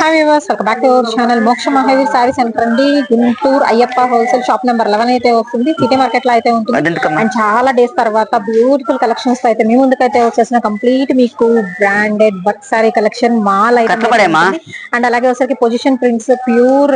Hi viewers welcome back to our channel Moksha Mahaveer saree centre అండి. Guntur Ayyappa wholesale shop number eleven అయితే వస్తుంది. City మార్కెట్లో అయితే ఉంటుంది? అండ్ చాలా డేస్ తర్వాత బ్యూటిఫుల్ కలెక్షన్స్ అయితే మీ ముందుకైతే వచ్చేసిన కంప్లీట్ మీకు branded work saree collection mall కట్టపడేమా? And అలాగే వచ్చరికి position prints pure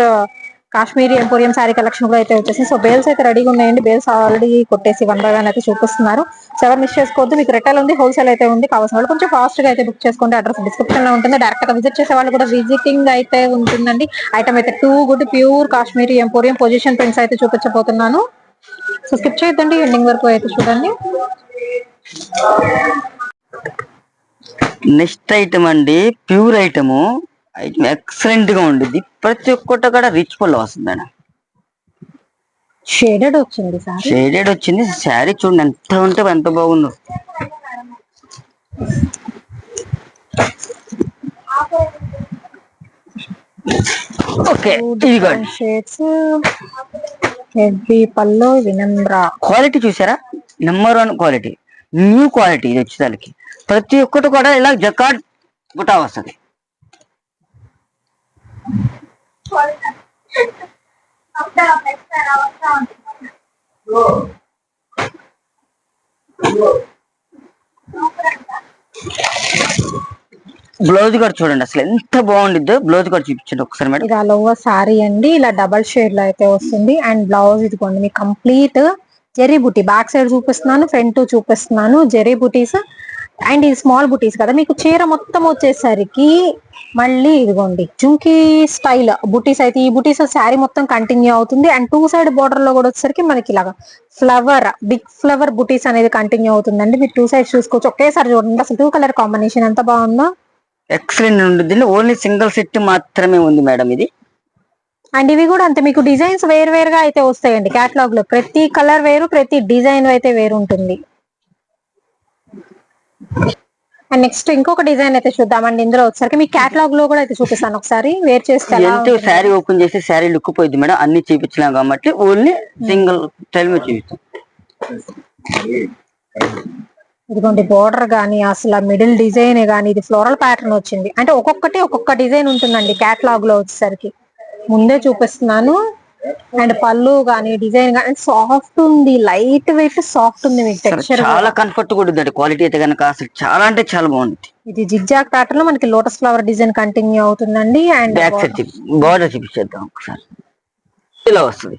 Kashmiri emporium saree collection కూడా అయితే వచ్చేసి సో బేల్స్ అయితే రెడీగా ఉన్నాయండి. బేల్స్ ఆల్రెడీ కొట్టేసి వన్ బై వన్ అయితే చూపిస్తున్నారు. సో ఎవరు మిస్ చేసుకోవద్దు. మీకు రిటైల్ ఉంది హోల్సేల్ అయితే ఉంది కావాల్సిన వాళ్ళు కొంచెం ఫాస్ట్గా అయితే బుక్ చేసుకోండి. అడ్రస్ డిస్క్రిప్షన్లో ఉంటుంది. డైరెక్ట్గా విజిట్ చేసే వాళ్ళు కూడా విజిటింగ్ అయితే ఉంటుందండి. ఐటమ్ అయితే too good pure Kashmiri emporium position prints అయితే చూపించబోతున్నాను. సో స్కిప్ చేయొద్దండి. ఎండింగ్ వరకు అయితే చూడండి. నెక్స్ట్ ఐటమ్ అండి ప్యూర్ ఐటము ఐటమ్ ఎక్సలెంట్గా ఉండిద్ది. ప్రతి ఒక్కటి కూడా రిచ్ పళ్ళు వస్తుందండి షేడెడ్ వచ్చింది సార్? షేడెడ్ వచ్చింది. శారీ చూడండి ఎంత ఉంటే ఎంత బాగుందో. ఓకే ఇదిగోండి. షేడ్స్ హెవీ పల్లో వినమ్ర. క్వాలిటీ చూసారా? Number one quality new quality ఇది వచ్చేసరికి. ప్రతి ఒక్కటి కూడా ఇలా జకాడ్ బుటా వస్తుంది. బ్లౌజ్ కూడా చూడండి అసలు ఎంత బాగుండిద్దో బ్లౌజ్ కూడా చూపించండి ఒకసారి మేడం. ఇది ఆల్ ఓవర్ సారీ అండి ఇలా డబల్ షేడ్లో అయితే వస్తుంది. అండ్ బ్లౌజ్ ఇదిగోండి మీకు కంప్లీట్ జెరీ బుటీ. బ్యాక్ సైడ్ చూపిస్తున్నాను ఫ్రంట్ చూపిస్తున్నాను. జెరీ బుటీస్ అండ్ ఇది స్మాల్ బుటీస్ కదా మీకు చీర మొత్తం వచ్చేసరికి మళ్ళీ ఇదిగోండి జుంకీ స్టైల్ బుటీస్ అయితే ఈ బుటీస్ శారీ మొత్తం కంటిన్యూ అవుతుంది. అండ్ టూ సైడ్ బోర్డర్లో కూడా వచ్చేసరికి మనకి ఇలాగా ఫ్లవర్ బిగ్ ఫ్లవర్ బుటీస్ అనేది కంటిన్యూ అవుతుందండి. మీరు టూ సైడ్స్ చూసుకోవచ్చు. ఒకేసారి చూడండి అసలు టూ కలర్ కాంబినేషన్ ఎంత బాగుందో. ఎక్సలెంట్ ఉంటుంది. ఓన్లీ సింగిల్ సెట్ మాత్రమే ఉంది మేడం ఇది. అండ్ ఇవి కూడా అంతే మీకు డిజైన్స్ వేరు వేరుగా అయితే వస్తాయండి కేటలాగ్లో. ప్రతి కలర్ వేరు ప్రతి డిజైన్ అయితే వేరు ఉంటుంది. అండ్ నెక్స్ట్ ఇంకొక డిజైన్ అయితే చూద్దామండి. ఇందులో వచ్చరికి మీ కేటలాగ్లో కూడా అయితే చూపిస్తాను ఒకసారి. వేర్ చేస్తే ఎంత. శారీ ఓపెన్ చేసి శారీ లుక్ పోయింది మేడం. అన్ని చూపించలేం కాబట్టి ఓన్లీ సింగిల్ టైల్ మీద చూపిస్తాం. ఇదిగోండి బోర్డర్ గానీ అసలు మిడిల్ డిజైన్ గానీ ఇది ఫ్లోరల్ ప్యాటర్న్ వచ్చింది. అంటే ఒక్కొక్కటి ఒక్కొక్క డిజైన్ ఉంటుందండి కేటలాగ్లో వచ్చేసరికి. ముందే చూపిస్తున్నాను. అండ్ పళ్ళు గానీ డిజైన్ గానీ సాఫ్ట్ ఉంది లైట్ వెయిట్ సాఫ్ట్ ఉంది మీకు టెక్స్చర్ చాలా కంఫర్ట్ కూడా ఉంది క్వాలిటీ అయితే కనుక అసలు చాలా అంటే చాలా బాగుంది. ఇది జిగ్జాగ్ ప్యాటర్న్లో మనకి లోటస్ ఫ్లవర్ డిజైన్ కంటిన్యూ అవుతుందండి అండ్ బ్యాక్ సైడ్ బార్డర్ చూపించేద్దాం ఒకసారి. ఇలా వస్తుంది.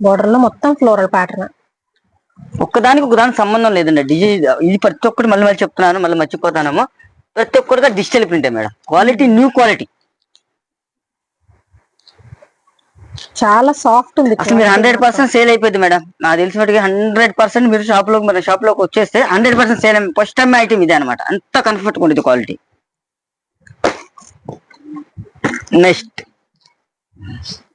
బోర్డర్లో మొత్తం ఫ్లోరల్ ప్యాటర్న్ ఒక్కదానికి ఒకదానికి సంబంధం లేదండి. డిజైన్ ఇది ప్రతి ఒక్కటి మళ్ళీ మళ్ళీ చెప్తున్నాను మళ్ళీ మర్చిపోతానేమో. ప్రతి ఒక్కటిగా డిజిటల్ ప్రింటే మేడం. క్వాలిటీ న్యూ క్వాలిటీ చాలా సాఫ్ట్ ఉంది అసలు మీరు హండ్రెడ్ పర్సెంట్ సేల్ అయిపోయింది మేడం. నాకు తెలిసిన మటుకు హండ్రెడ్ పర్సెంట్ మీరు షాప్లో మన షాప్లోకి వచ్చేస్తే hundred percent sale first time item ఇదే అనమాట అంత కంఫర్ట్ ఉండేది క్వాలిటీ నెక్స్ట్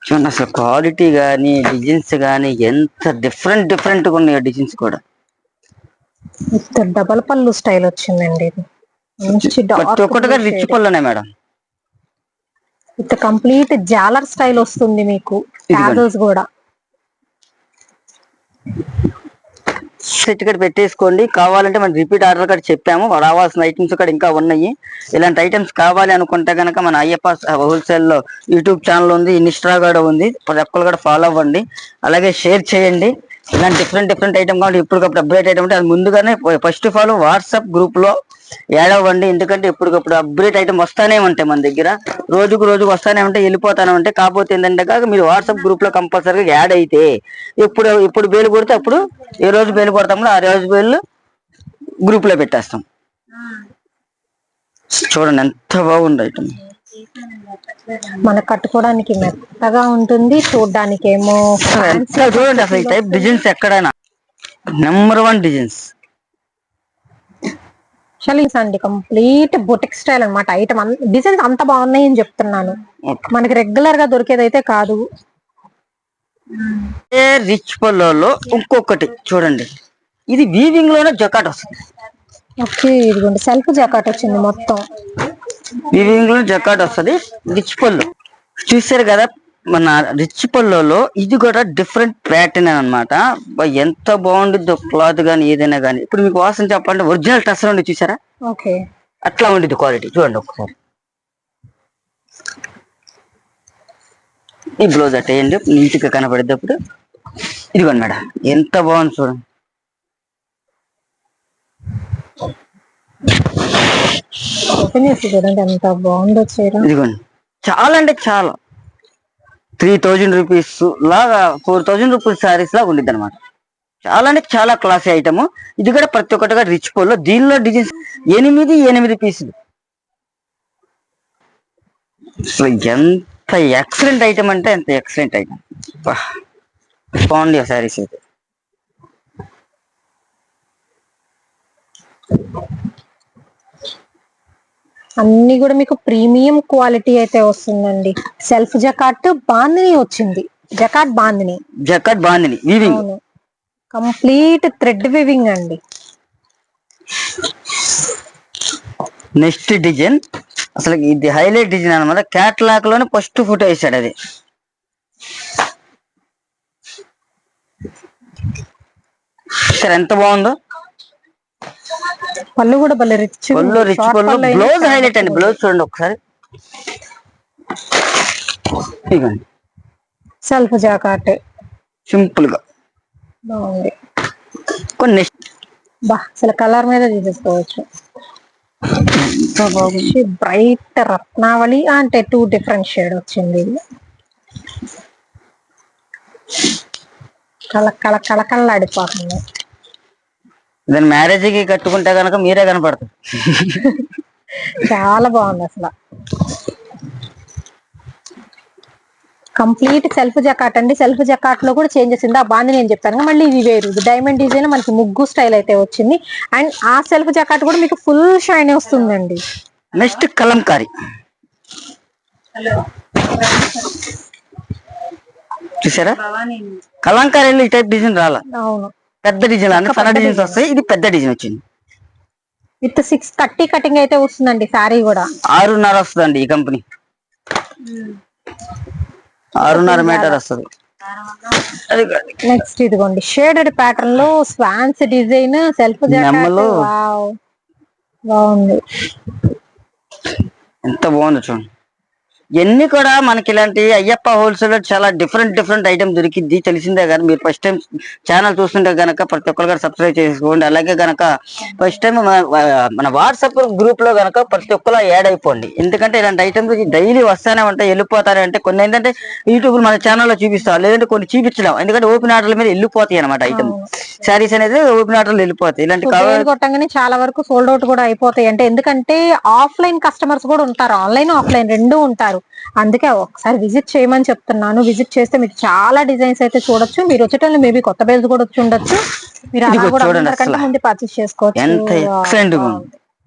చూడండి అసలు క్వాలిటీ కానీ డిజైన్స్ కానీ ఎంత డిఫరెంట్ డిఫరెంట్గా ఉన్నాయి డిజైన్స్ కూడా. డబల్ పళ్ళు స్టైల్ వచ్చిందండి ఒక్కటిగా రిచ్ పళ్ళునే మేడం. విత్ కంప్లీట్ జాలర్ స్టైల్ వస్తుంది మీకు. ట్యాగల్స్ కూడా. సెట్ కూడా పెట్టేసుకోండి. కావాలంటే మనం రిపీట్ ఆర్డర్ కూడా చెప్పాము. రావాల్సిన ఐటమ్స్ కూడా ఇంకా ఉన్నాయి. ఇలాంటి ఐటమ్స్ కావాలి అనుకుంటే కనుక మన అయ్యప్ప హోల్సేల్లో యూట్యూబ్ ఛానల్ ఉంది ఇన్స్టా కూడా ఉంది. ప్రతి ఒక్కరు కూడా ఫాలో అవ్వండి. అలాగే షేర్ చేయండి. ఇలాంటి డిఫరెంట్ డిఫరెంట్ ఐటమ్ కావాలి ఇప్పటికప్పుడు అప్డేట్ ఐటమ్ ఉంటే అది ముందుగానే ఫస్ట్ ఆఫ్ ఆల్ వాట్సాప్ గ్రూప్లో యాడ్ అవ్వండి ఎందుకంటే ఎప్పటికప్పుడు అప్డేట్ ఐటమ్ వస్తానే ఉంటాయి మన దగ్గర. రోజుకు రోజుకు వస్తానే ఉంటాయి వెళ్ళిపోతానే ఉంటాయి. కాకపోతే ఏంటంటే కాక మీరు వాట్సాప్ గ్రూప్లో కంపల్సరీగా యాడ్ అయితే ఎప్పుడు ఎప్పుడు బేలు కొడితే అప్పుడు ఏ రోజు బేలు కొడతామో ఆ రోజు బేలు గ్రూప్లో పెట్టేస్తాం. చూడండి ఎంత బాగుంది ఐటమ్ మనకు కట్టుకోవడానికి మెత్తగా ఉంటుంది చూడడానికి ఏమో చూడండి అసలు టైప్ డిజైన్స్ ఎక్కడైనా. నెంబర్ వన్ డిజైన్స్ షలీస్ అండి కంప్లీట్ బొటిక్ స్టైల్ అన్నమాట. ఐటమ్ డిజైన్స్ అంత బాగున్నాయి అని చెప్తున్నాను మనకి రెగ్యులర్గా దొరికేదైతే కాదు. రిచ్ పళ్ళలో ఇంకొకటి చూడండి. ఇది వీవింగ్లోనే జకాట్ వస్తుంది. ఓకే ఇదిగోండి సెల్ఫ్ జాకాట్ వచ్చింది మొత్తం. వీవింగ్లో జకాట్ వస్తుంది. రిచ్ పళ్ళు. చూసారు కదా మన రిచ్ పళ్ళులో ఇది కూడా డిఫరెంట్ ప్యాటర్న్ అనమాట ఎంత బాగుండదు క్లాత్ గానీ ఏదైనా గానీ. ఇప్పుడు మీకు వాసన చెప్పాలంటే ఒరిజినల్ టస్ ఉండి చూసారా? ఓకే. అట్లా ఉండేది క్వాలిటీ చూడండి ఒకసారి. ఈ బ్లౌజ్ అట్టేయండి నీట్గా కనపడిద్ది ఇదిగోండి మేడం. ఎంత బాగుంది చూడండి. ఓపెన్ చేసి చూడండి ఎంత బాగుందో చీర ఇదిగోండి. చాలా అంటే చాలా. త్రీ థౌజండ్ రూపీస్ లాగా ఫోర్ థౌజండ్ రూపీస్ శారీస్ లాగా ఉండిద్ది అనమాట చాలా అంటే చాలా క్లాసీ ఐటమ్ ఇది కూడా ప్రతి ఒక్కటిగా రిచ్ పోల్లో దీనిలో డిజైన్స్ ఎనిమిది ఎనిమిది పీసులు. ఎంత ఎక్సలెంట్ ఐటమ్ అంటే ఎంత ఎక్సలెంట్ ఐటమ్ బాగుంది శారీస్ అయితే. అన్ని కూడా మీకు ప్రీమియం క్వాలిటీ అయితే వస్తుందండి. సెల్ఫ్ జకాట్ బాందిని వచ్చింది. జకాట్ బాందిని. జకాట్ బాగుంది వీవింగ్ కంప్లీట్ థ్రెడ్ వివింగ్ అండి. Next design. అసలు ఇది హైలైట్ డిజైన్ అనమాట క్యాట్లాక్లోనే ఫస్ట్ ఫోటో వేసాడు అది. సరే ఎంత బాగుందో? పళ్ళు కూడా భలే రిచ్ పళ్ళు రిచ్ పళ్ళు. బ్లౌజ్ హైలైట్ అండి. బ్లౌజ్ చూడండి ఒకసారి. ఇదిగోండి. సెల్ఫ్ జాకాట్ సింపుల్గా. బాగుంది. కొన్ని బా అసలు కలర్ మీద తీసేసుకోవచ్చు. బ్రైట్ రత్నావళి అంటే టూ డిఫరెంట్ షేడ్ వచ్చింది. ఇది కళ కళ మ్యారేజ్కి కట్టుకుంటే కనుక మీరే కనపడతారు. చాలా బాగుంది అసలు. కంప్లీట్ సెల్ఫ్ జకాట్ అండి. సెల్ఫ్ జకాట్లో కూడా చేంజెస్ ఉంది. ఆ బాంది నేను చెప్పాను కదా, మళ్ళీ ఇవి వేరు. ఇది డైమండ్ డిజైన్ మనకి ముగ్గు స్టైల్ అయితే వచ్చింది. అండ్ ఆ సెల్ఫ్ జకాట్ కూడా మీకు ఫుల్ షైన్ వస్తుందండి. నెక్స్ట్ కలంకారీ. చూసారా? కలంకారీలో ఈ టైప్ డిజైన్ రాలా? అవును. పెద్ద డిజైన్ అంటే సన్న డిజైన్స్ వస్తాయి. ఇది పెద్ద డిజైన్ వచ్చింది. విత్ సిక్స్ థర్టీ కటింగ్ అయితే వస్తుందండి శారీ కూడా. ఆరున్నర వస్తుందండి ఈ కంపెనీ. ఆరున్నర మీటర్ వస్తుంది. నెక్స్ట్ ఇదిగోండి షేడెడ్ ప్యాటర్న్లో స్వాన్స్ డిజైన్ సెల్ఫ్. బాగుంది. ఎంత బాగుందో చూడండి. ఇవన్నీ కూడా మనకి ఇలాంటి అయ్యప్ప హోల్సేల్ చాలా డిఫరెంట్ డిఫరెంట్ ఐటమ్ దొరికిద్ది. తెలిసిందే కానీ మీరు ఫస్ట్ టైం ఛానల్ చూస్తుంటే గనక ప్రతి ఒక్కరు కూడా సబ్స్క్రైబ్ చేసుకోండి. అలాగే గనక ఫస్ట్ టైం మన వాట్సాప్ గ్రూప్లో గనక ప్రతి ఒక్కరు యాడ్ అయిపోండి. ఎందుకంటే ఇలాంటి ఐటమ్స్ డైలీ వస్తానే ఉంటాయి వెళ్ళిపోతానే అంటే కొన్ని ఏంటంటే యూట్యూబ్ మన ఛానల్లో చూపిస్తాం లేదంటే కొన్ని చూపించలేం. ఎందుకంటే ఓపెన్ ఆర్డర్ల మీద వెళ్ళిపోతాయి అనమాట ఐటమ్ శారీస్ అనేది ఓపెన్ ఆర్డర్లు వెళ్ళిపోతాయి. ఇలాంటి కొట్టంగానే చాలా వరకు సోల్డ్ అవుట్ కూడా అయిపోతాయి. అంటే ఎందుకంటే ఆఫ్లైన్ కస్టమర్స్ కూడా ఉంటారు ఆన్లైన్ ఆఫ్లైన్ రెండు ఉంటారు. అందుకే ఒకసారి విజిట్ చేయమని చెప్తున్నాను. విజిట్ చేస్తే మీకు చాలా డిజైన్స్ అయితే చూడొచ్చు. మీరు వచ్చేటప్పుడు మేబీ కొత్త బేస్ కూడా వచ్చి ఉండొచ్చు. మీరు అలా కూడా అందరికంటే. ముందు పర్చేస్ చేసుకోవచ్చు.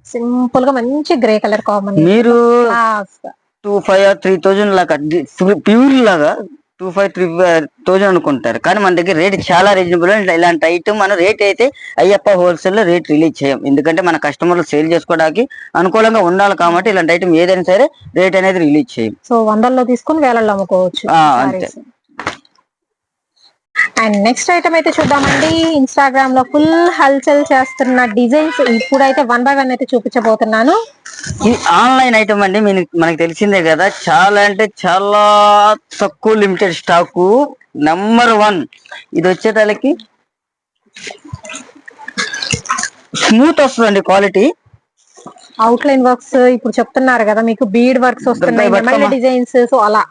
సింపుల్గా మంచి గ్రే కలర్ కామన్ మీరు టూ ఫైవ్ త్రీ థౌజండ్ లాగా ప్యూర్ లాగా టూ ఫైవ్ త్రీ థౌజండ్ అనుకుంటారు. కానీ మన దగ్గర రేట్ చాలా రీజనబుల్ ఇలాంటి ఐటమ్ మనం రేట్ అయితే అయ్యప్ప హోల్సేల్లో రేట్ రిలీజ్ చేయం. ఎందుకంటే మన కస్టమర్లు సేల్ చేసుకోవడానికి అనుకూలంగా ఉండాలి కాబట్టి ఇలాంటి ఐటమ్ ఏదైనా సరే రేట్ అనేది రిలీజ్ చేయం. సో వందల్లో తీసుకుని వేలల్లో అమ్ముకోవచ్చు అంతే. అండ్ నెక్స్ట్ ఐటమ్ అయితే చూద్దామండి. ఇన్స్టాగ్రామ్లో ఫుల్ హల్చల్ చేస్తున్న డిజైన్స్ ఇప్పుడైతే వన్ బై వన్ అయితే చూపించబోతున్నాను. ఇది ఆన్లైన్ ఐటమ్ అండి మనకు తెలిసిందే కదా చాలా అంటే చాలా తక్కువ లిమిటెడ్ స్టాక్ నెంబర్ వన్ ఇది వచ్చేటాలకి స్మూత్ వస్తుందండి క్వాలిటీ అవుట్ లైన్ వర్క్స్ ఇప్పుడు చెప్తున్నారు కదా మీకు బీడ్ వర్క్స్ వస్తున్నాయి. డిజైన్స్ సో అలా.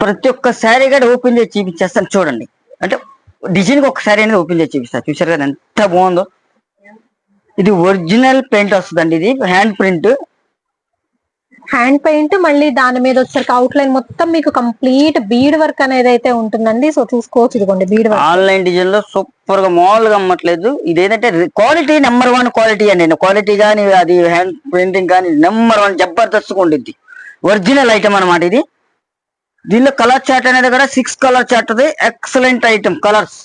ప్రతి ఒక్క శారీ కూడా ఓపెన్ చేసి చూపించేస్తాను చూడండి. అంటే డిజైన్ ఒక శారీ అనేది ఓపెన్ చేసి చూపిస్తాను చూసారు కదా ఎంత బాగుందో? ఇది ఒరిజినల్ పెయింట్ వస్తుందండి ఇది హ్యాండ్ ప్రింట్. హ్యాండ్ పెయింట్ మళ్ళీ దాని మీద వచ్చేసరికి అవుట్ లైన్ మొత్తం మీకు కంప్లీట్ బీడ్ వర్క్ అనేది అయితే ఉంటుందండి. సో చూసుకోవచ్చు ఇదిగోండి బీడ్ వర్క్. ఆన్లైన్ డిజైన్లో సూపర్గా మామూలుగా అమ్మట్లేదు. ఇది ఏంటంటే క్వాలిటీ నెంబర్ వన్ క్వాలిటీ అండి. క్వాలిటీ కానీ అది హ్యాండ్ ప్రింటింగ్ కానీ నెంబర్ వన్ జబర్దస్త్ ఉండిద్ది. ఒరిజినల్ ఐటమ్ అన్నమాట ఇది. దీనిలో కలర్ చాట్ అనేది కూడా six colour chart excellent item colours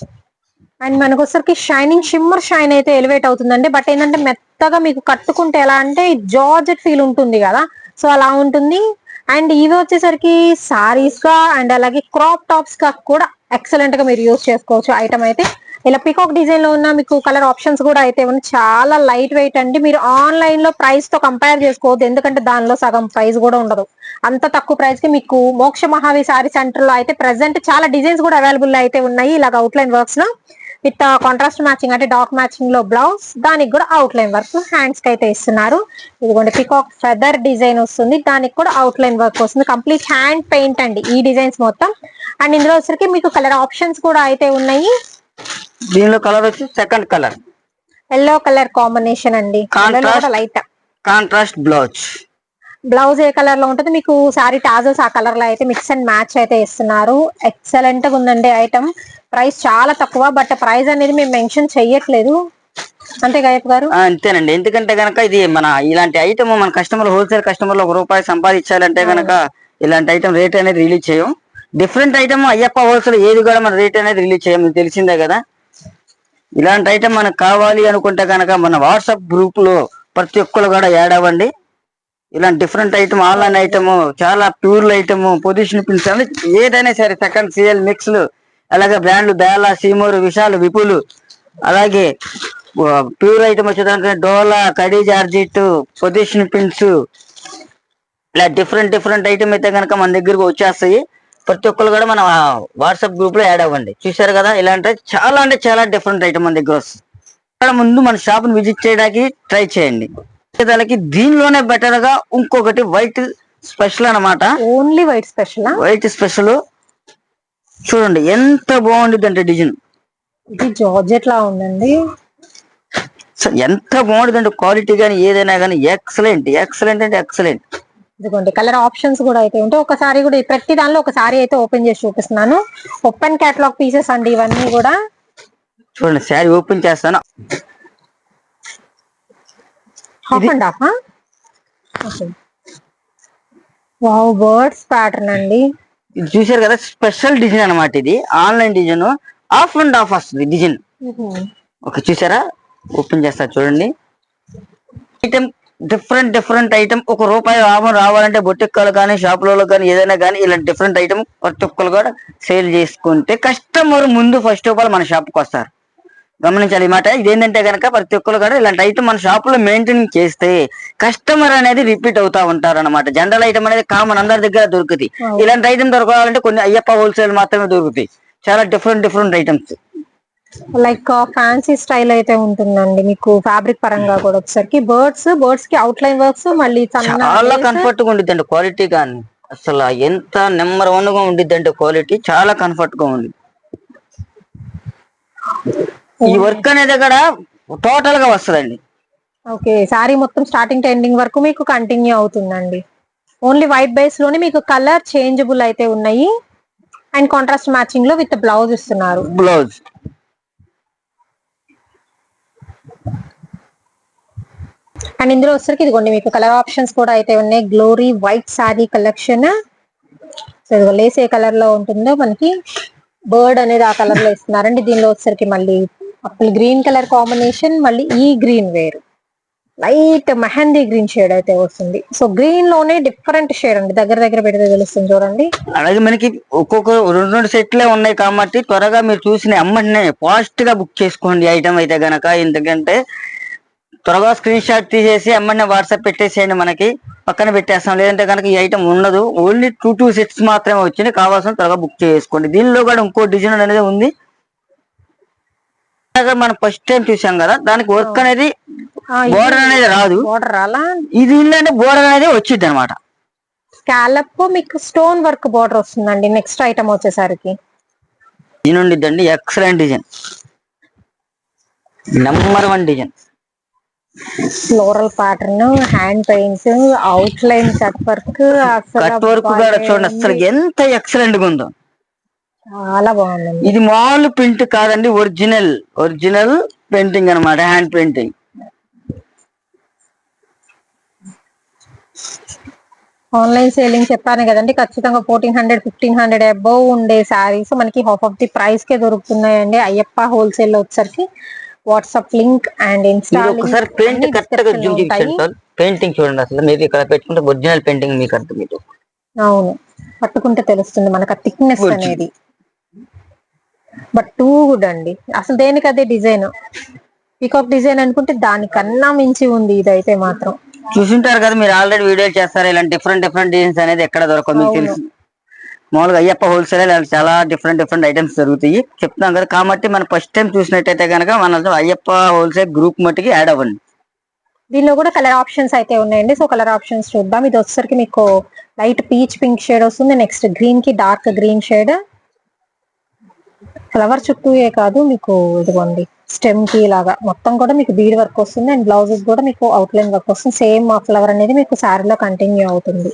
and మనకు వచ్చరికి షైనింగ్ షిమ్మర్ షైన్ అయితే ఎలివేట్ అవుతుందండి. బట్ ఏంటంటే మెత్తగా మీకు కట్టుకుంటే ఎలా అంటే జార్జెట్ ఫీల్ ఉంటుంది కదా. సో అలా ఉంటుంది. అండ్ ఇవి వచ్చేసరికి సారీస్గా అండ్ అలాగే క్రాప్ టాప్స్గా కూడా ఎక్సలెంట్గా మీరు యూజ్ చేసుకోవచ్చు ఐటమ్ అయితే. ఇలా పికాక్ డిజైన్లో ఉన్న మీకు కలర్ ఆప్షన్స్ కూడా అయితే ఉన్నాయి. చాలా లైట్ వెయిట్ అండి. మీరు ఆన్లైన్లో ప్రైస్తో కంపేర్ చేసుకోవద్దు. ఎందుకంటే దానిలో సగం ప్రైస్ కూడా ఉండదు. అంత తక్కువ ప్రైస్కి మీకు మోక్ష మహావి సారీ సెంటర్లో అయితే ప్రెసెంట్ చాలా డిజైన్స్ కూడా అవైలబుల్ అయితే ఉన్నాయి. ఇలాగ అవుట్లైన్ వర్క్స్లో విత్ కాంట్రాస్ట్ మ్యాచింగ్ అంటే డార్క్ మ్యాచింగ్లో బ్లౌజ్ దానికి కూడా అవుట్ లైన్ వర్క్ హ్యాండ్స్కి అయితే ఇస్తున్నారు. ఇదిగోండి పికాక్ ఫెదర్ డిజైన్ వస్తుంది. దానికి కూడా అవుట్ లైన్ వర్క్ వస్తుంది. కంప్లీట్ హ్యాండ్ పెయింట్ అండి ఈ డిజైన్స్ మొత్తం. అండ్ ఇందులో వచ్చరికి మీకు కలర్ ఆప్షన్స్ కూడా అయితే ఉన్నాయి. దీనిలో కలర్ వచ్చి second colour yellow colour combination అండి. లైట్ కాంట్రాస్ట్ బ్లౌజ్ బ్లౌజ్ ఏ కలర్లో ఉంటుంది. మీకు సారీ టాజల్స్ ఆ కలర్లో అయితే మిక్స్ అండ్ మ్యాచ్ అయితే ఇస్తున్నారు. ఎక్సలెంట్గా ఉందండి ఐటమ్ ప్రైస్ చాలా తక్కువ బట్ ప్రైస్ అనేది మేము మెన్షన్ చెయ్యట్లేదు. అంతే గాయప్ గారు? అంతేనండి. ఎందుకంటే గనక ఇది మన ఇలాంటి ఐటమ్ మన కస్టమర్ హోల్సేల్ కస్టమర్ ఒక రూపాయి సంపాదించాలంటే గనక ఇలాంటి ఐటమ్ రేట్ అనేది రిలీజ్ చేయం. డిఫరెంట్ ఐటమ్ అయ్యప్ప హోల్సేల్ ఏది కూడా మన రేట్ అనేది రిలీజ్ చేయం. తెలిసిందే కదా? ఇలాంటి ఐటమ్ మనకు కావాలి అనుకుంటే గనక మన వాట్సాప్ గ్రూప్లో ప్రతి ఒక్కరు కూడా యాడ్ అవ్వండి. ఇలాంటి డిఫరెంట్ ఐటమ్ ఆన్లైన్ ఐటమ్ చాలా ప్యూర్ ఐటమ్ పొజిషన్ పిన్స్ అని ఏదైనా సరే సెకండ్ సీఎల్ మిక్స్లు అలాగే బ్రాండ్లు దయాల సీమూరు విశాల్ విపులు అలాగే ప్యూర్ ఐటమ్ వచ్చేదానికి డోలా కడీ జార్జిట్ పొజిషన్ పిన్స్ ఇలా డిఫరెంట్ డిఫరెంట్ ఐటమ్ అయితే కనుక మన దగ్గరకు వచ్చేస్తాయి. ప్రతి ఒక్కరు కూడా మన వాట్సాప్ గ్రూప్లో యాడ్ అవ్వండి. చూసారు కదా? ఇలాంటి చాలా అంటే చాలా డిఫరెంట్ ఐటమ్ మన దగ్గర వస్తుంది. ఇక్కడ ముందు మన షాప్ని విజిట్ చేయడానికి ట్రై చేయండి. దానికి దీనిలోనే బెటర్గా ఇంకొకటి వైట్ స్పెషల్ అన్నమాట. Only white special? White special చూడండి ఎంత బాగుంటుంది అంటే డిజైన్. ఇది జార్జెట్ లా ఉందండి. ఎంత బాగుంటుంది అంటే క్వాలిటీ కానీ ఏదైనా కానీ ఎక్సలెంట్ ఎక్సలెంట్ అంటే ఎక్సలెంట్. ఇదిగోండి కలర్ ఆప్షన్స్ కూడా అయితే ఉంటాయి. ఒకసారి కూడా ప్రతి దానిలో ఒకసారి అయితే ఓపెన్ చేసి చూపిస్తున్నాను. ఓపెన్ కేటలాగ్ పీసెస్ అండి ఇవన్నీ కూడా. చూడండి శారీ ఓపెన్ చేస్తాను. Half and half wow birds pattern అండి. ఇది చూశారు కదా స్పెషల్ డిజైన్ అన్నమాట ఇది. Online design off and off వస్తుంది డిజైన్ ఓకే చూసారా ఓపెన్ చేస్తా చూడండి. ఐటమ్ డిఫరెంట్ డిఫరెంట్ ఐటమ్ ఒక రూపాయి లాభం రావాలంటే బొట్టిక్కలు కానీ షాపులలో కానీ ఏదైనా కానీ ఇలా డిఫరెంట్ ఐటమ్ ఒక్కరు కూడా సేల్ చేసుకుంటే కస్టమర్ ముందు ఫస్ట్ ఆఫ్ ఆల్ మన షాప్కి వస్తారు. గమనించాలి. ఈ మాట ఇదేంటంటే కనుక ప్రతి ఒక్కరు కూడా ఇలాంటి ఐటమ్ మన షాప్లో మెయింటైన్ చేస్తే కస్టమర్ అనేది రిపీట్ అవుతా ఉంటారు అనమాట జనరల్ ఐటమ్ అనేది కామన్ అందరి దగ్గర దొరుకుతుంది. ఇలాంటి ఐటమ్ దొరకాలంటే కొన్ని అయ్యప్ప హోల్సేల్ మాత్రమే దొరుకుతాయి. చాలా different different items like fancy style అయితే ఉంటుందండి. మీకు ఫ్యాబ్రిక్ పరంగా కూడా వచ్చేసరికి బర్డ్స్ బర్డ్స్కి అవుట్ లైన్ వర్క్స్ మళ్ళీ చాలా. కంఫర్ట్గా ఉండిద్ది అండి క్వాలిటీ కానీ. అసలు ఎంత నెంబర్ వన్గా ఉండిద్ది అంటే క్వాలిటీ చాలా కంఫర్ట్గా ఉంది. ఈ వర్క్ అనేది కూడా టోటల్గా వస్తుందండి. ఓకే సారీ మొత్తం స్టార్టింగ్ టు ఎండింగ్ వరకు మీకు కంటిన్యూ అవుతుందండి. ఓన్లీ వైట్ బేస్లోనే మీకు కలర్ చేంజబుల్ అయితే ఉన్నాయి. అండ్ కాంట్రాస్ట్ మ్యాచింగ్లో విత్ బ్లౌజ్ ఇస్తున్నారు. బ్లౌజ్. అండ్ ఇందులో వచ్చరికి ఇదిగోండి మీకు కలర్ ఆప్షన్స్ కూడా అయితే ఉన్నాయి. Glory white sari collection. So ఇదిగో లేస్ ఏ కలర్లో ఉంటుందో మనకి బర్డ్ అనేది ఆ కలర్లో ఇస్తున్నారండి. దీనిలో వచ్చరికి మళ్ళీ అప్పుడు గ్రీన్ కలర్ కాంబినేషన్ మళ్ళీ ఈ గ్రీన్ వేరు. లైట్ మెహందీ గ్రీన్ షేడ్ అయితే వస్తుంది. సో గ్రీన్లోనే డిఫరెంట్ షేడ్ అండి. దగ్గర దగ్గర పెడితే తెలుస్తుంది చూడండి. అలాగే మనకి ఒక్కొక్క రెండు రెండు సెట్లే ఉన్నాయి కాబట్టి త్వరగా మీరు చూసిన అమ్మటినే ఫాస్ట్గా బుక్ చేసుకోండి ఐటమ్ అయితే గనక. ఎందుకంటే త్వరగా స్క్రీన్ షాట్ తీసేసి అమ్మడిని వాట్సాప్ పెట్టేసేయండి మనకి. పక్కన పెట్టేస్తాం. లేదంటే కనుక ఈ ఐటమ్ ఉండదు. ఓన్లీ టూ టూ సెట్స్ మాత్రమే వచ్చింది కావాల్సిన త్వరగా బుక్ చేసుకోండి. దీనిలో కూడా ఇంకో డిజైన్ అనేది ఉంది. మనం ఫస్ట్ టైం చూసాం కదా దానికి వర్క్ అనేది బోర్డర్ అనేది రాదు. బోర్డర్ ఇది ఏంటంటే బోర్డర్ అనేది వచ్చింది అనమాట స్కాలప్ మీకు స్టోన్ వర్క్ బోర్డర్ వస్తుందండి నెక్స్ట్ ఐటమ్ వచ్చేసరికి. దీని ఉండిద్దండి excellent design number one design floral pattern hand paints outline cut work cut work కూడా చూడండి అసలు ఎంత ఎక్సలెంట్గా ఉందో. చాలా బాగుందండి. ఇది మామూలు ప్రింట్ కాదండి ఒరిజినల్. ఒరిజినల్ పెయింటింగ్ అన్నమాట హ్యాండ్ పెయింటింగ్. ఆన్లైన్ సేలింగ్ చెప్పాను కదండి ఖచ్చితంగా fourteen hundred fifteen hundred above ఉండే శారీస్ మనకి హాఫ్ ఆఫ్ ది ప్రైస్ కే దొరుకుతున్నాయండి. అయ్యప్ప హోల్సేల్లో వచ్చరికి వాట్సాప్ లింక్ అండ్ ఇన్స్టా మీరు ఒకసారి పెయింట్ కరెక్ట్గా జూమ్ చేయండి సార్. పెయింటింగ్ చూడండి అసలు మీరు ఇక్కడ పెట్టుకుంటే ఒరిజినల్ పెయింటింగ్ మీకు అర్థం అవును. పట్టుకుంటే తెలుస్తుంది మనకు ఆ థిక్నెస్. అనేది. బట్ టూ గుడ్ అండి. అసలు దేనికి అదే డిజైన్? పీకాక్ డిజైన్ అనుకుంటే దానికన్నా మించి ఉంది ఇదైతే మాత్రం. చూసుంటారు కదా మీరు ఆల్రెడీ వీడియోలు చేస్తారు. ఇలాంటి డిఫరెంట్ డిఫరెంట్ డిజైన్స్ అనేది ఎక్కడ దొరకదు మీకు. తెలుసు. మామూలుగా అయ్యప్ప హోల్సేల్ ఇలాంటి చాలా డిఫరెంట్ డిఫరెంట్ ఐటమ్స్ దొరుకుతాయి చెప్తున్నాం కదా కాబట్టి మనం ఫస్ట్ టైం చూసినట్టయితే కనుక మన అయ్యప్ప హోల్సేల్ గ్రూప్ మట్టుకి యాడ్ అవ్వండి. దీనిలో కూడా కలర్ ఆప్షన్స్ అయితే ఉన్నాయండి. సో కలర్ ఆప్షన్స్ చూద్దాం. ఇది వచ్చేసరికి మీకు లైట్ పీచ్ పింక్ షేడ్ వస్తుంది. నెక్స్ట్ గ్రీన్కి డార్క్ గ్రీన్ షేడ్ ఫ్లవర్ చుట్టూయే కాదు మీకు ఇదిగోండి స్టెమ్కి లాగా. మొత్తం కూడా మీకు బీడ్ వర్క్ వస్తుంది అండ్ బ్లౌజెస్ కూడా మీకు అవుట్లైన్ వర్క్ వస్తుంది. సేమ్ ఆ ఫ్లవర్ అనేది మీకు శారీలో కంటిన్యూ అవుతుంది.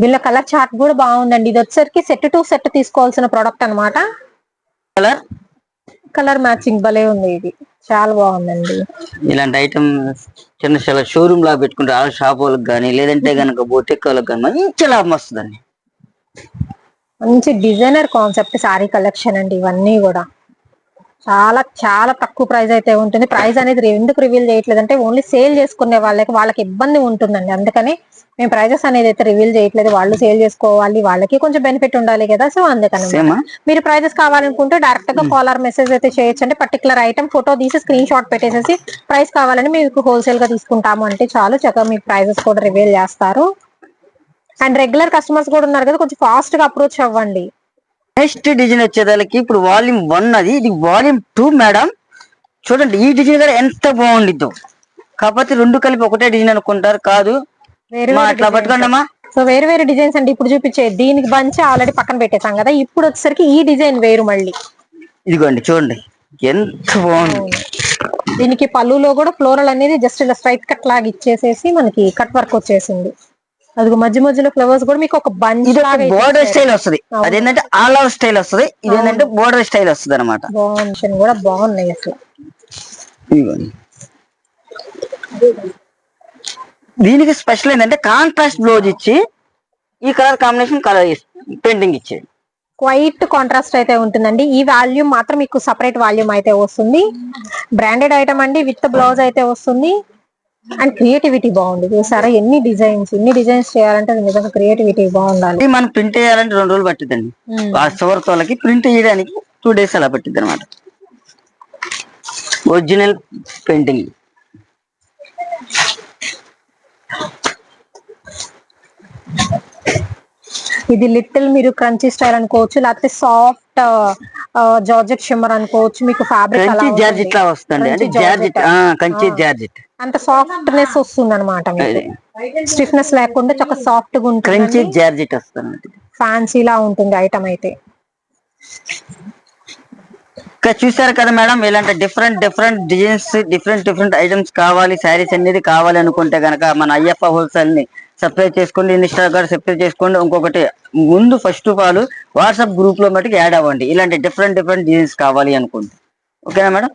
వీళ్ళ కలర్ చార్ట్ కూడా బాగుందండి. ఇది వచ్చేసరికి సెట్ టు సెట్ తీసుకోవాల్సిన ప్రోడక్ట్ అన్నమాట. కలర్ కలర్ మ్యాచింగ్ భలే ఉంది ఇది. చాలా బాగుందండి. ఇలాంటి ఐటమ్ చిన్న చిన్న షోరూమ్ లా పెట్టుకుంటే ఆ షాప్ వాళ్ళకి కానీ లేదంటే కనుక బొటెక్ వాళ్ళకి కానీ మంచి లాభం వస్తుందండి. మంచి డిజైనర్ కాన్సెప్ట్ సారీ కలెక్షన్ అండి ఇవన్నీ కూడా. చాలా చాలా తక్కువ ప్రైస్ అయితే ఉంటుంది. ప్రైస్ అనేది ఎందుకు రివీల్ చేయట్లేదు అంటే ఓన్లీ సేల్ చేసుకునే వాళ్ళకి వాళ్ళకి ఇబ్బంది ఉంటుందండి. అందుకని మేము ప్రైజెస్ అనేది అయితే రివీల్ చేయట్లేదు. వాళ్ళు సేల్ చేసుకోవాలి వాళ్ళకి కొంచెం బెనిఫిట్ ఉండాలి కదా. సో అందుకని మీరు ప్రైజెస్ కావాలనుకుంటే డైరెక్ట్గా కాలర్ మెసేజ్ అయితే చేయొచ్చు. అంటే పర్టికులర్ ఐటమ్ ఫోటో తీసి స్క్రీన్ షాట్ పెట్టేసేసి ప్రైస్ కావాలని మీకు హోల్సేల్గా తీసుకుంటాము అంటే చాలు. చక్కగా మీకు ప్రైజెస్ కూడా రివీల్ చేస్తారు. అండ్ రెగ్యులర్ కస్టమర్స్ కూడా ఉన్నారు కదా కొంచెం ఫాస్ట్గా అప్రోచ్ అవ్వండి. నెక్స్ట్ డిజైన్ వచ్చేదానికి ఇప్పుడు వాల్యూమ్ వన్ అది ఇది వాల్యూమ్ టూ మేడం చూడండి ఈ డిజైన్ కూడా ఎంత బాగుండిద్దో. కాకపోతే రెండు కలిపి ఒకటే డిజైన్ అనుకుంటారు కాదు. అట్లా పట్టుకోండి అమ్మా సో వేరే వేరే డిజైన్స్ అంటే ఇప్పుడు చూపించే దీనికి బంచి ఆల్రెడీ పక్కన పెట్టేసాం కదా ఇప్పుడు వచ్చేసరికి ఈ డిజైన్ వేరు మళ్ళీ. ఇదిగోండి చూడండి ఎంత బాగుంది. దీనికి పళ్ళులో కూడా ఫ్లోరల్ అనేది జస్ట్ ఇలా స్ట్రైట్ కట్ లాగా ఇచ్చేసేసి మనకి కట్ వర్క్ వచ్చేసింది. అది మధ్య మధ్యలో ఫ్లవర్స్ కూడా మీకు ఒక బంచ్ బోర్డర్ స్టైల్ వస్తుంది. అదేంటంటే ఆల్ ఓవర్ స్టైల్ వస్తుంది. ఇది ఏంటంటే బోర్డర్ స్టైల్ వస్తుంది అనమాట కూడా బాగున్నాయి అసలు. దీనికి స్పెషల్ ఏంటంటే కాంట్రాస్ట్ బ్లౌజ్ ఇచ్చి ఈ కలర్ కాంబినేషన్ కలర్ పెయింటింగ్ ఇచ్చేది క్వైట్ కాంట్రాస్ట్ అయితే ఉంటుందండి. ఈ వాల్యూమ్ మాత్రం మీకు సపరేట్ వాల్యూమ్ అయితే వస్తుంది. బ్రాండెడ్ ఐటమ్ అండి విత్ బ్లౌజ్ అయితే వస్తుంది. అండ్ క్రియేటివిటీ బాగుంది. చూసారా? ఎన్ని డిజైన్స్ ఎన్ని డిజైన్స్ చేయాలంటే అది నిజంగా క్రియేటివిటీ బాగుండాలి. మనం ప్రింట్ చేయాలంటే రెండు రోజులు పట్టిద్దండి. మ్మ్. ఆ చివరి తోలకి ప్రింట్ చేయడానికి టూ డేస్ అలా పట్టిద్ది అనమాట ఒరిజినల్ పెయింటింగ్ ఇది లిటిల్ మీరు క్రంచీ స్టైల్ అనుకోవచ్చు లేకపోతే సాఫ్ట్ జార్జెట్ షిమ్మర్ అనుకోవచ్చు మీకు ఫ్యాబ్రిక్ కంచి జార్జిట్ లా వస్తుంది అంటే జార్జిట్. ఆ కంచి జార్జిట్. అంత సాఫ్ట్నెస్ వస్తుంది అనమాట స్టిఫ్నెస్ లేకుండా చక్క సాఫ్ట్గా క్రంచి ఉంటుంది జార్జిట్ వస్తుంది ఫ్యాన్సీ లా ఉంటుంది ఐటమ్ అయితే. చూసారు కదా మేడం ఇలాంటి different different designs different different items కావాలి శారీస్ అనేది కావాలి అనుకుంటే గనక మన అయ్యప్ప హోల్సేల్ని సబ్స్క్రైబ్ చేసుకోండి ఇన్స్టాగ్రామ్ సబ్స్క్రైబ్ చేసుకోండి. ఇంకొకటి ముందు ఫస్ట్ ఆఫ్ ఆల్ వాట్సాప్ గ్రూప్లో మటుకు యాడ్ అవ్వండి. ఇలాంటి డిఫరెంట్ డిఫరెంట్ డిజైన్స్ కావాలి అనుకుంటే ఓకేనా మేడం?